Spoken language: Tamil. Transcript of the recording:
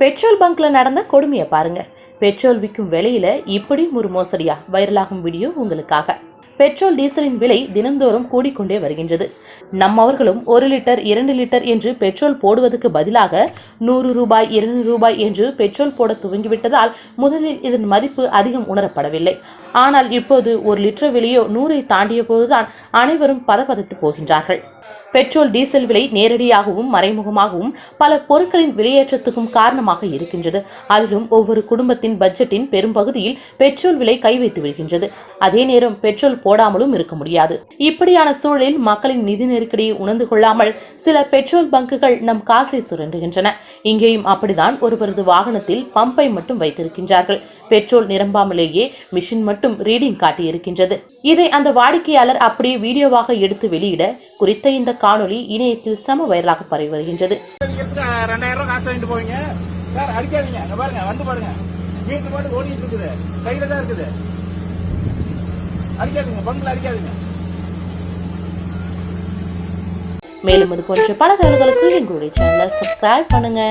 பெட்ரோல் பங்க்கில் நடந்த கொடுமையை பாருங்கள் பெட்ரோல் விற்கும் விலையில் இப்படி ஒரு மோசடியா வைரலாகும் வீடியோ உங்களுக்காக. பெட்ரோல் டீசலின் விலை தினந்தோறும் கூடிக்கொண்டே வருகின்றது. நம்மவர்களும் ஒரு லிட்டர் இரண்டு லிட்டர் என்று பெட்ரோல் போடுவதற்கு பதிலாக நூறு ரூபாய் இருநூறு ரூபாய் என்று பெட்ரோல் போட துவங்கிவிட்டதால் முதலில் இதன் மதிப்பு அதிகம் உணரப்படவில்லை. ஆனால் இப்போது ஒரு லிட்டர் விலையோ நூறை தாண்டிய போதுதான் அனைவரும் பதபதத்து போகின்றார்கள். பெட்ரோல் டீசல் விலை நேரடியாகவும் மறைமுகமாகவும் பல பொருட்களின் விலையேற்றத்துக்கும் காரணமாக இருக்கின்றது. அதிலும் ஒவ்வொரு குடும்பத்தின் பட்ஜெட்டின் பெரும்பகுதியில் பெட்ரோல் விலை கை வைத்து விடுகின்றது. அதே நேரம் பெட்ரோல் போடாமலும் இருக்க முடியாது. இப்படியான சூழலில் மக்களின் நிதி நெருக்கடியை உணர்ந்து கொள்ளாமல் சில பெட்ரோல் பங்குகள் நம் காசை சுரண்டுகின்றன. இங்கேயும் அப்படிதான் ஒருவரது வாகனத்தில் பம்பை மட்டும் வைத்திருக்கின்றார்கள். பெட்ரோல் நிரம்பாமலேயே மிஷின் மட்டும் ரீடிங் காட்டியிருக்கின்றது. இதை அந்த வாடிக்கையாளர் அப்படியே வீடியோவாக எடுத்து வெளியிட குறித்த இந்த காணொளி இணையத்தில் சம வைரலாக பரவி வருகின்றது. ரெண்டாயிரம் காசு வாங்கிட்டு போவீங்க. சார் அடிக்காதீங்க. பாருங்க வந்து பாருங்க. வீட்டு பாட்டு ஓடிட்டு இருக்குது. கையில தான் இருக்குது. அடிக்காதீங்க பங்கில் அடிக்காதீங்க. மேலும் இது போன்ற பல தகவல்களுக்கு எங்களுடைய சேனலை சப்ஸ்கிரைப் பண்ணுங்க.